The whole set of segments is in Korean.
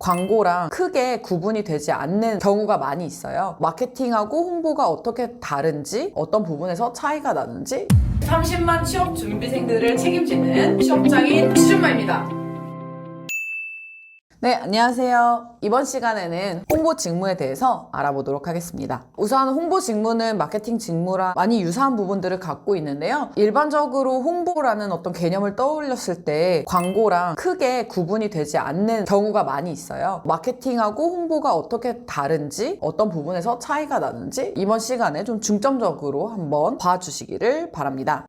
광고랑 크게 구분이 되지 않는 경우가 많이 있어요. 마케팅하고 홍보가 어떻게 다른지, 어떤 부분에서 차이가 나는지 30만 취업 준비생들을 책임지는 취업장인 시준마입니다. 네, 안녕하세요. 이번 시간에는 홍보 직무에 대해서 알아보도록 하겠습니다. 우선 홍보 직무는 마케팅 직무랑 많이 유사한 부분들을 갖고 있는데요. 일반적으로 홍보라는 어떤 개념을 떠올렸을 때 광고랑 크게 구분이 되지 않는 경우가 많이 있어요. 마케팅하고 홍보가 어떻게 다른지, 어떤 부분에서 차이가 나는지 이번 시간에 좀 중점적으로 한번 봐주시기를 바랍니다.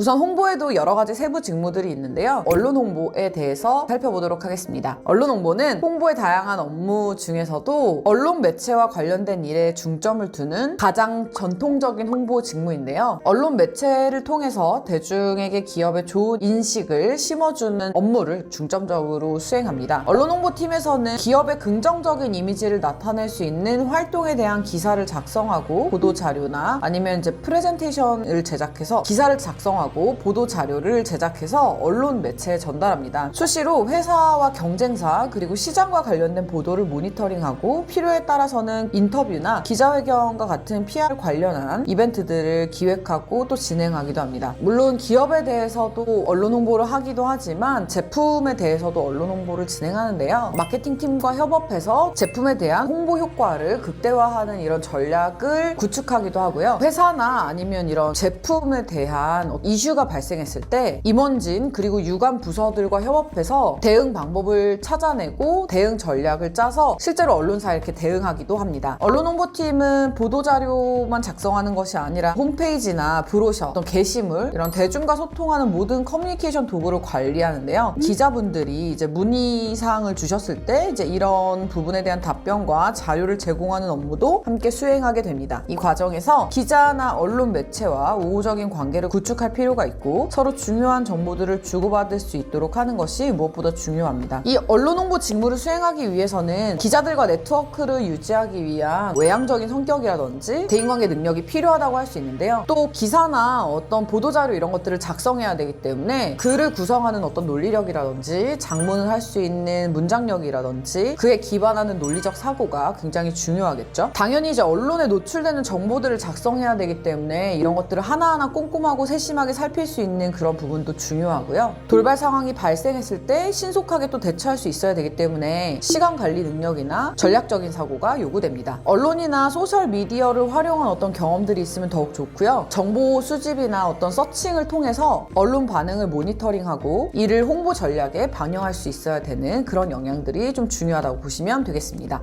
우선 홍보에도 여러 가지 세부 직무들이 있는데요. 언론 홍보에 대해서 살펴보도록 하겠습니다. 언론 홍보는 홍보의 다양한 업무 중에서도 언론 매체와 관련된 일에 중점을 두는 가장 전통적인 홍보 직무인데요. 언론 매체를 통해서 대중에게 기업의 좋은 인식을 심어주는 업무를 중점적으로 수행합니다. 언론 홍보팀에서는 기업의 긍정적인 이미지를 나타낼 수 있는 활동에 대한 기사를 작성하고 보도 자료나 아니면 이제 프레젠테이션을 제작해서 기사를 작성하고 보도 자료를 제작해서 언론 매체에 전달합니다. 수시로 회사와 경쟁사 그리고 시장과 관련된 보도를 모니터링하고 필요에 따라서는 인터뷰나 기자회견과 같은 PR 관련한 이벤트들을 기획하고 또 진행하기도 합니다. 물론 기업에 대해서도 언론 홍보를 하기도 하지만 제품에 대해서도 언론 홍보를 진행하는데요. 마케팅 팀과 협업해서 제품에 대한 홍보 효과를 극대화하는 이런 전략을 구축하기도 하고요. 회사나 아니면 이런 제품에 대한 이슈 가 발생했을 때 임원진 그리고 유관 부서들과 협업해서 대응 방법을 찾아내고 대응 전략을 짜서 실제로 언론사에 이렇게 대응하기도 합니다. 언론 홍보팀은 보도 자료만 작성하는 것이 아니라 홈페이지나 브로셔, 어떤 게시물 이런 대중과 소통하는 모든 커뮤니케이션 도구를 관리하는데요. 기자분들이 이제 문의 사항을 주셨을 때 이제 이런 부분에 대한 답변과 자료를 제공하는 업무도 함께 수행하게 됩니다. 이 과정에서 기자나 언론 매체와 우호적인 관계를 구축할 필요 가 있고 서로 중요한 정보들을 주고받을 수 있도록 하는 것이 무엇보다 중요합니다. 이 언론 홍보 직무를 수행하기 위해서는 기자들과 네트워크를 유지하기 위한 외향적인 성격이라든지 대인관계 능력이 필요하다고 할 수 있는데요. 또 기사나 어떤 보도자료 이런 것들을 작성해야 되기 때문에 글을 구성하는 어떤 논리력이라든지 장문을 할 수 있는 문장력이라든지 그에 기반하는 논리적 사고가 굉장히 중요하겠죠. 당연히 이제 언론에 노출되는 정보들을 작성해야 되기 때문에 이런 것들을 하나하나 꼼꼼하고 세심하게 살필 수 있는 그런 부분도 중요하고요. 돌발 상황이 발생했을 때 신속하게 또 대처할 수 있어야 되기 때문에 시간 관리 능력이나 전략적인 사고가 요구됩니다. 언론이나 소셜 미디어를 활용한 어떤 경험들이 있으면 더욱 좋고요. 정보 수집이나 어떤 서칭을 통해서 언론 반응을 모니터링하고 이를 홍보 전략에 반영할 수 있어야 되는 그런 영향들이 좀 중요하다고 보시면 되겠습니다.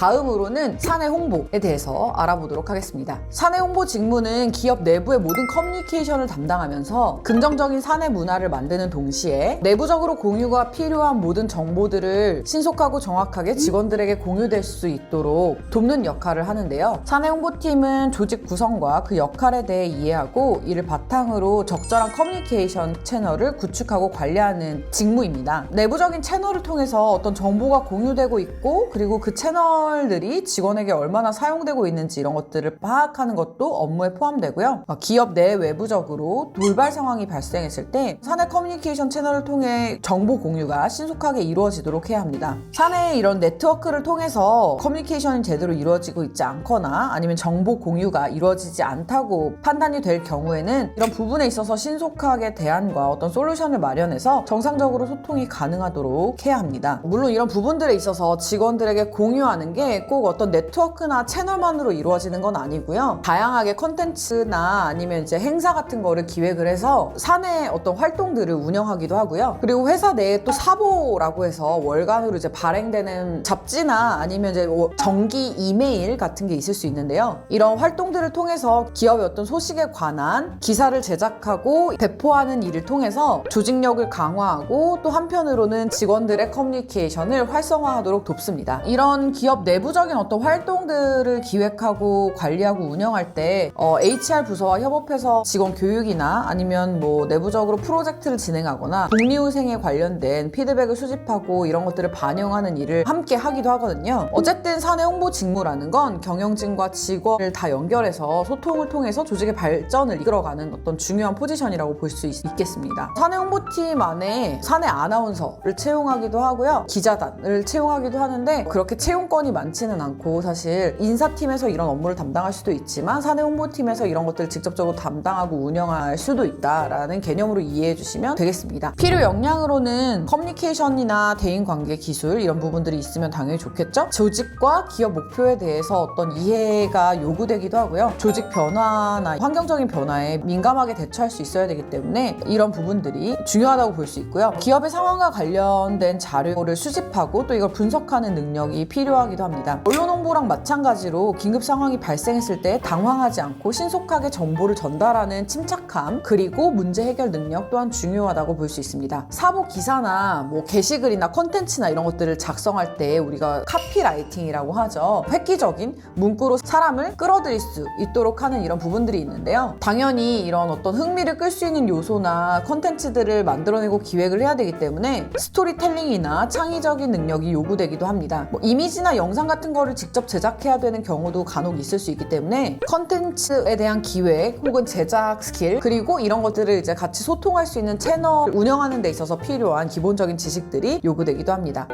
다음으로는 사내 홍보에 대해서 알아보도록 하겠습니다. 사내 홍보 직무는 기업 내부의 모든 커뮤니케이션을 담당하면서 긍정적인 사내 문화를 만드는 동시에 내부적으로 공유가 필요한 모든 정보들을 신속하고 정확하게 직원들에게 공유될 수 있도록 돕는 역할을 하는데요. 사내 홍보팀은 조직 구성과 그 역할에 대해 이해하고 이를 바탕으로 적절한 커뮤니케이션 채널을 구축하고 관리하는 직무입니다. 내부적인 채널을 통해서 어떤 정보가 공유되고 있고 그리고 그 채널 채널들이 직원에게 얼마나 사용되고 있는지 이런 것들을 파악하는 것도 업무에 포함되고요. 어, 기업 내 외부적으로 돌발 상황이 발생했을 때 사내 커뮤니케이션 채널을 통해 정보 공유가 신속하게 이루어지도록 해야 합니다. 사내의 이런 네트워크를 통해서 커뮤니케이션이 제대로 이루어지고 있지 않거나 아니면 정보 공유가 이루어지지 않다고 판단이 될 경우에는 이런 부분에 있어서 신속하게 대안과 어떤 솔루션을 마련해서 정상적으로 소통이 가능하도록 해야 합니다. 물론 이런 부분들에 있어서 직원들에게 공유하는 게꼭 어떤 네트워크나 채널만으로 이루어지는 건 아니고요. 다양하게 컨텐츠나 아니면 이제 행사 같은 거를 기획을 해서 사내 어떤 활동들을 운영하기도 하고요. 그리고 회사 내에 또 사보라고 해서 월간으로 이제 발행되는 잡지나 아니면 이제 뭐 정기 이메일 같은 게 있을 수 있는데요. 이런 활동들을 통해서 기업의 어떤 소식에 관한 기사를 제작하고 배포하는 일을 통해서 조직력을 강화하고 또 한편으로는 직원들의 커뮤니케이션을 활성화하도록 돕습니다. 이런 기업 내 부적인 어떤 활동들을 기획하고 관리하고 운영할 때 어, HR 부서와 협업해서 직원 교육이나 아니면 뭐 내부적으로 프로젝트를 진행하거나 독립후생에 관련된 피드백을 수집하고 이런 것들을 반영하는 일을 함께 하기도 하거든요. 어쨌든 사내 홍보 직무라는 건 경영진과 직원을 다 연결해서 소통을 통해서 조직의 발전을 이끌어가는 어떤 중요한 포지션이라고 볼 수 있겠습니다. 사내 홍보팀 안에 사내 아나운서를 채용하기도 하고요. 기자단을 채용하기도 하는데 그렇게 채용건이 많지는 않고 사실 인사팀에서 이런 업무를 담당할 수도 있지만 사내 홍보팀에서 이런 것들을 직접적으로 담당하고 운영할 수도 있다라는 개념으로 이해해 주시면 되겠습니다. 필요 역량으로는 커뮤니케이션이나 대인관계 기술 이런 부분들이 있으면 당연히 좋겠죠? 조직과 기업 목표에 대해서 어떤 이해가 요구되기도 하고요. 조직 변화나 환경적인 변화에 민감하게 대처할 수 있어야 되기 때문에 이런 부분들이 중요하다고 볼 수 있고요. 기업의 상황과 관련된 자료를 수집하고 또 이걸 분석하는 능력이 필요하기도 합니다. 언론 홍보랑 마찬가지로 긴급 상황이 발생했을 때 당황하지 않고 신속하게 정보를 전달하는 침착함 그리고 문제 해결 능력 또한 중요하다고 볼 수 있습니다. 사보 기사나 뭐 게시글이나 컨텐츠나 이런 것들을 작성할 때 우리가 카피라이팅이라고 하죠. 획기적인 문구로 사람을 끌어들일 수 있도록 하는 이런 부분들이 있는데요. 당연히 이런 어떤 흥미를 끌 수 있는 요소나 컨텐츠들을 만들어내고 기획을 해야 되기 때문에 스토리텔링이나 창의적인 능력이 요구되기도 합니다. 뭐 이미지나 영상 같은 거를 직접 제작해야 되는 경우도 간혹 있을 수 있기 때문에 컨텐츠에 대한 기획 혹은 제작 스킬 그리고 이런 것들을 이제 같이 소통할 수 있는 채널 운영하는 데 있어서 필요한 기본적인 지식들이 요구되기도 합니다.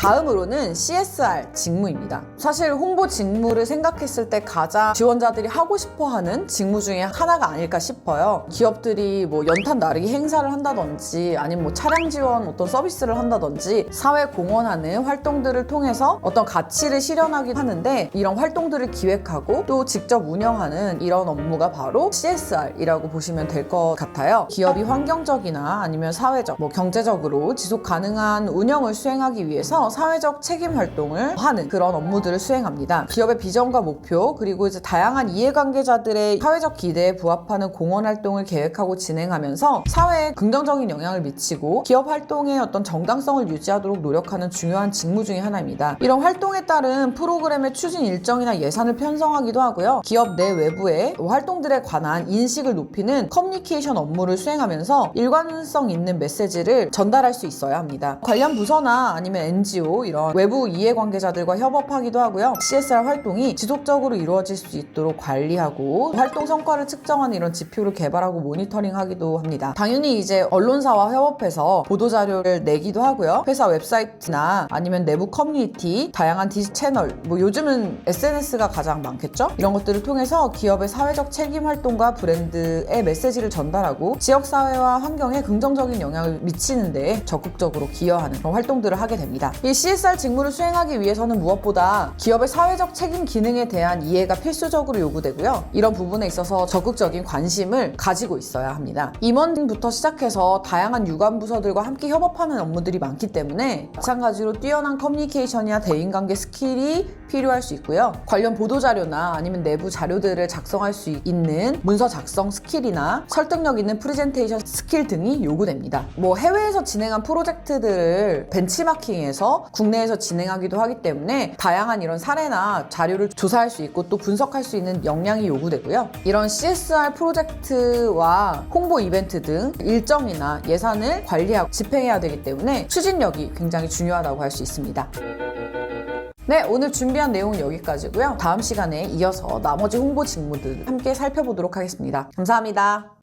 다음으로는 CSR 직무입니다. 사실 홍보 직무를 생각했을 때 가장 지원자들이 하고 싶어 하는 직무 중에 하나가 아닐까 싶어요. 기업들이 뭐 연탄 나르기 행사를 한다든지 아니면 뭐 차량 지원 어떤 서비스를 한다든지 사회 공헌하는 활동들을 통해서 어떤 가치를 실현하기 하는데 이런 활동들을 기획하고 또 직접 운영하는 이런 업무가 바로 CSR이라고 보시면 될 것 같아요. 기업이 환경적이나 아니면 사회적, 뭐 경제적으로 지속 가능한 운영을 수행하기 위해서 사회적 책임 활동을 하는 그런 업무들을 수행합니다. 기업의 비전과 목표 그리고 이제 다양한 이해관계자들의 사회적 기대에 부합하는 공헌 활동을 계획하고 진행하면서 사회에 긍정적인 영향을 미치고 기업 활동의 어떤 정당성을 유지하도록 노력하는 중요한 직무 중의 하나입니다. 이런 활동에 따른 프로그램의 추진 일정이나 예산을 편성하기도 하고요. 기업 내 외부의 활동들에 관한 인식을 높이는 커뮤니케이션 업무를 수행하면서 일관성 있는 메시지를 전달할 수 있어야 합니다. 관련 부서나 아니면 NGO 이런 외부 이해관계자들과 협업하기도 하고요. CSR 활동이 지속적으로 이루어질 수 있도록 관리하고 활동 성과를 측정하는 이런 지표를 개발하고 모니터링하기도 합니다. 당연히 이제 언론사와 협업해서 보도 자료를 내기도 하고요. 회사 웹사이트나 아니면 내부 커뮤니티, 다양한 디지 채널, 뭐 요즘은 SNS가 가장 많겠죠? 이런 것들을 통해서 기업의 사회적 책임 활동과 브랜드의 메시지를 전달하고 지역 사회와 환경에 긍정적인 영향을 미치는데 적극적으로 기여하는 그런 활동들을 하게 됩니다. 이 CSR 직무를 수행하기 위해서는 무엇보다 기업의 사회적 책임 기능에 대한 이해가 필수적으로 요구되고요. 이런 부분에 있어서 적극적인 관심을 가지고 있어야 합니다. 임원부터 시작해서 다양한 유관 부서들과 함께 협업하는 업무들이 많기 때문에 마찬가지로 뛰어난 커뮤니케이션이나 대인관계 스킬이 필요할 수 있고요. 관련 보도 자료나 아니면 내부 자료들을 작성할 수 있는 문서 작성 스킬이나 설득력 있는 프레젠테이션 스킬 등이 요구됩니다. 뭐 해외에서 진행한 프로젝트들을 벤치마킹해서 국내에서 진행하기도 하기 때문에 다양한 이런 사례나 자료를 조사할 수 있고 또 분석할 수 있는 역량이 요구되고요. 이런 CSR 프로젝트와 홍보 이벤트 등 일정이나 예산을 관리하고 집행해야 되기 때문에 추진력이 굉장히 중요하다고 할 수 있습니다. 네, 오늘 준비한 내용은 여기까지고요. 다음 시간에 이어서 나머지 홍보 직무들 함께 살펴보도록 하겠습니다. 감사합니다.